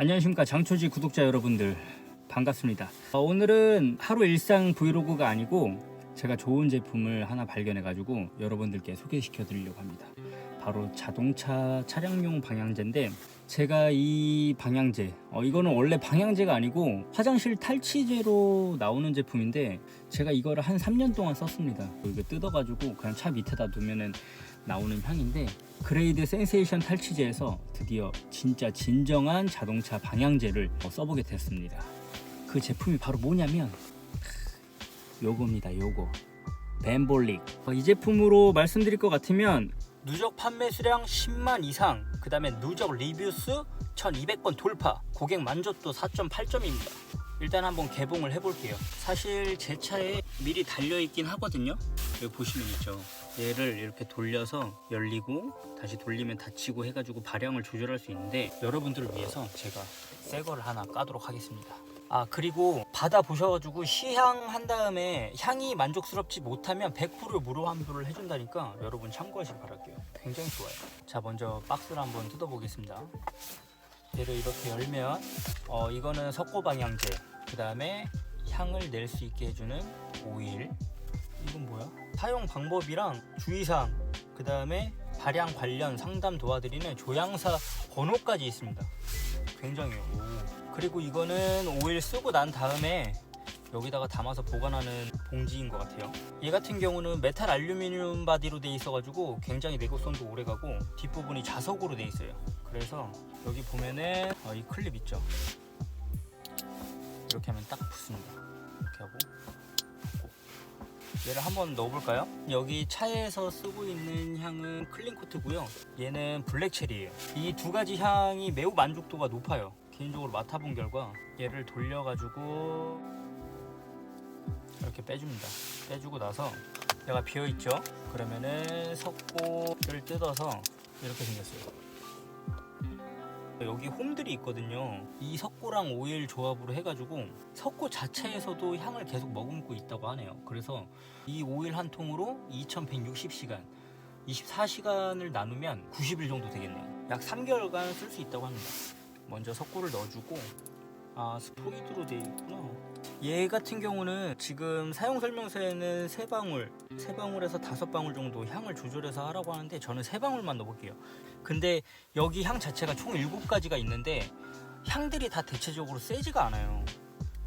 안녕하십니까. 장초지 구독자 여러분들. 반갑습니다. 어, 오늘은 하루 일상 브이로그가 아니고 제가 좋은 제품을 하나 발견해 가지고 여러분들께 소개시켜 드리려고 합니다. 바로 자동차 차량용 방향제인데 제가 이 방향제 어, 이거는 원래 방향제가 아니고 화장실 탈취제로 나오는 제품인데 제가 이거를 한 3년 동안 썼습니다 이거 뜯어가지고 그냥 차 밑에다 두면은 나오는 향인데 그레이드 센세이션 탈취제에서 드디어 진짜 진정한 자동차 방향제를 어, 써보게 됐습니다. 그 제품이 바로 뭐냐면 크, 요겁니다. 요거 벤볼릭. 어, 이 제품으로 말씀드릴 것 같으면 누적 판매 수량 10만 이상, 그 다음에 누적 리뷰 수 1200번 돌파, 고객 만족도 4.8점입니다. 일단 한번 개봉을 해볼게요. 사실 제 차에 미리 달려있긴 하거든요. 여기 보시면 있죠. 얘를 이렇게 돌려서 열리고 다시 돌리면 닫히고 해가지고 발향을 조절할 수 있는데 여러분들을 위해서 제가 새 거를 하나 까도록 하겠습니다. 아 그리고 받아 보셔가지고 시향한 다음에 향이 만족스럽지 못하면 100% 무료 환불을 해준다니까 여러분 참고하시기 바랄게요. 굉장히 좋아요. 자 먼저 박스를 한번 뜯어보겠습니다. 얘를 이렇게 열면 어 이거는 석고 방향제 그 다음에 향을 낼 수 있게 해주는 오일 이건 뭐야? 사용 방법이랑 주의사항 그 다음에 발향 관련 상담 도와드리는 조향사 번호까지 있습니다 굉장해요 오. 그리고 이거는 오일 쓰고 난 다음에 여기다가 담아서 보관하는 봉지인 것 같아요 얘 같은 경우는 메탈 알루미늄 바디로 돼 있어 가지고 굉장히 내구성도 오래가고 뒷부분이 자석으로 돼 있어요 그래서 여기 보면은 어, 이 클립 있죠 이렇게 하면 딱 붙습니다 이렇게 하고 얘를 한번 넣어볼까요? 여기 차에서 쓰고 있는 향은 클린코트고요. 얘는 블랙체리예요. 이 두 가지 향이 매우 만족도가 높아요. 개인적으로 맡아본 결과 얘를 돌려가지고 이렇게 빼줍니다. 빼주고 나서 얘가 비어있죠? 그러면은 석고를 뜯어서 이렇게 생겼어요. 여기 홈들이 있거든요. 이 석고랑 오일 조합으로 해가지고 석고 자체에서도 향을 계속 머금고 있다고 하네요. 그래서 이 오일 한 통으로 2160시간, 24시간을 나누면 90일 정도 되겠네요. 약 3개월간 쓸 수 있다고 합니다. 먼저 석고를 넣어주고 아 스포이드로 돼 있구나. 얘 같은 경우는 지금 사용 설명서에는 세 방울, 세 방울에서 다섯 방울 정도 향을 조절해서 하라고 하는데 저는 세 방울만 넣어볼게요. 근데 여기 향 자체가 총 7가지가 있는데 향들이 다 대체적으로 세지가 않아요.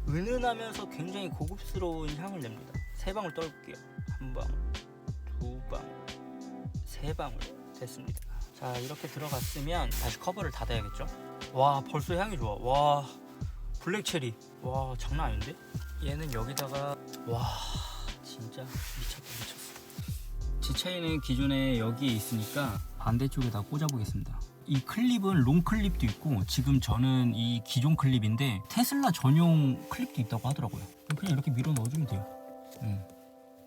은은하면서 굉장히 고급스러운 향을 냅니다. 세 방울 떨게요. 한 방울, 두 방울, 세 방울 됐습니다. 자 이렇게 들어갔으면 다시 커버를 닫아야겠죠? 와 벌써 향이 좋아. 와 블랙체리. 와 장난 아닌데? 얘는 여기다가 와 진짜 미쳤다 미쳤어. 제 차에는 기존에 여기에 있으니까 반대쪽에다 꽂아보겠습니다. 이 클립은 롱 클립도 있고 지금 저는 이 기존 클립인데 테슬라 전용 클립도 있다고 하더라고요. 그냥 이렇게 밀어 넣어주면 돼요. 음.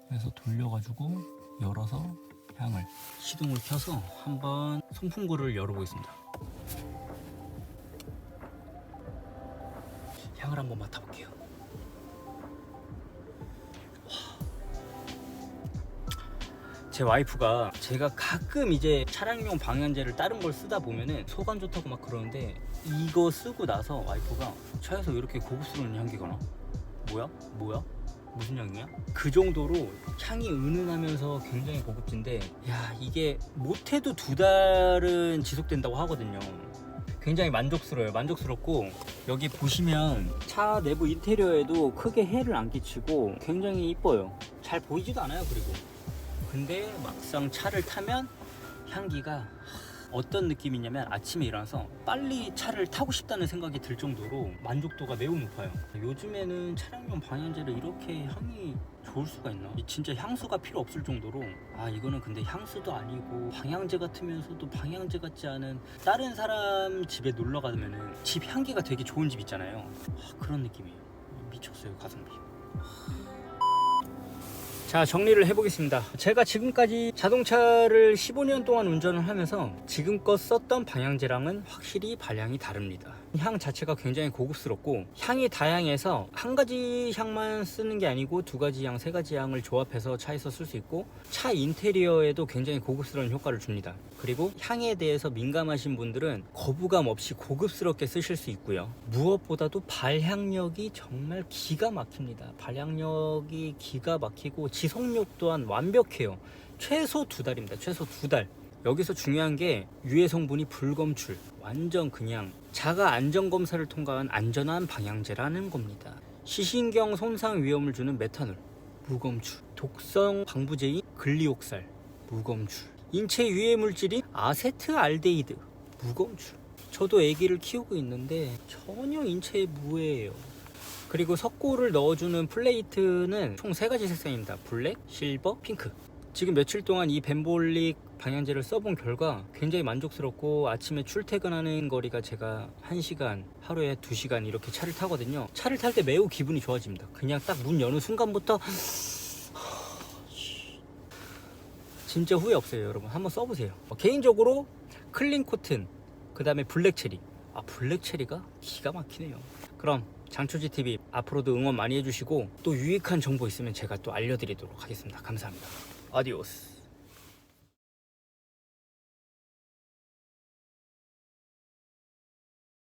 그래서 돌려가지고 열어서 향을 시동을 켜서 한번 송풍구를 열어보겠습니다. 향을 한번 맡아볼게요. 제 와이프가 제가 가끔 이제 차량용 방향제를 다른 걸 쓰다 보면은 소감 좋다고 막 그러는데 이거 쓰고 나서 와이프가 차에서 왜 이렇게 고급스러운 향기가 나? 뭐야? 뭐야? 무슨 향이야? 그 정도로 향이 은은하면서 굉장히 고급진데 야 이게 못해도 두 달은 지속된다고 하거든요 굉장히 만족스러워요. 만족스럽고 여기 보시면 차 내부 인테리어에도 크게 해를 안 끼치고 굉장히 이뻐요. 잘 보이지도 않아요 그리고. 근데 막상 차를 타면 향기가 어떤 느낌이냐면 아침에 일어나서 빨리 차를 타고 싶다는 생각이 들 정도로 만족도가 매우 높아요. 요즘에는 차량용 방향제를 이렇게 향이 좋을 수가 있나? 이 진짜 향수가 필요 없을 정도로 아 이거는 근데 향수도 아니고 방향제 같으면서도 방향제 같지 않은 다른 사람 집에 놀러 가면은 집 향기가 되게 좋은 집 있잖아요. 아, 그런 느낌이에요. 미쳤어요 가성비. 자 정리를 해보겠습니다. 제가 지금까지 자동차를 15년 동안 운전을 하면서 지금껏 썼던 방향제랑은 확실히 발향이 다릅니다. 향 자체가 굉장히 고급스럽고 향이 다양해서 한 가지 향만 쓰는 게 아니고 두 가지 향, 세 가지 향을 조합해서 차에서 쓸 수 있고 차 인테리어에도 굉장히 고급스러운 효과를 줍니다. 그리고 향에 대해서 민감하신 분들은 거부감 없이 고급스럽게 쓰실 수 있고요. 무엇보다도 발향력이 정말 기가 막힙니다. 발향력이 기가 막히고 지속력 또한 완벽해요. 최소 두 달입니다. 최소 두 달. 여기서 중요한 게 유해 성분이 불검출 완전 그냥 자가 안전 검사를 통과한 안전한 방향제라는 겁니다. 시신경 손상 위험을 주는 메탄올 무검출. 독성 방부제인 글리옥살 무검출. 인체 유해 물질인 아세트알데히드 무검출. 저도 아기를 키우고 있는데 전혀 인체에 무해예요 그리고 석고를 넣어주는 플레이트는 총 세 가지 색상입니다 블랙, 실버, 핑크 지금 며칠 동안 이 벤볼릭 방향제를 써본 결과 굉장히 만족스럽고 아침에 출퇴근하는 거리가 제가 1시간, 하루에 2시간 이렇게 차를 타거든요. 차를 탈 때 매우 기분이 좋아집니다. 그냥 딱 문 여는 순간부터 진짜 후회 없어요, 여러분. 한번 써보세요. 어, 개인적으로 클린 코튼, 그 다음에 블랙 체리. 아, 블랙 체리가 기가 막히네요. 그럼 장초지 TV 앞으로도 응원 많이 해주시고 또 유익한 정보 있으면 제가 또 알려드리도록 하겠습니다. 감사합니다. 아디오스.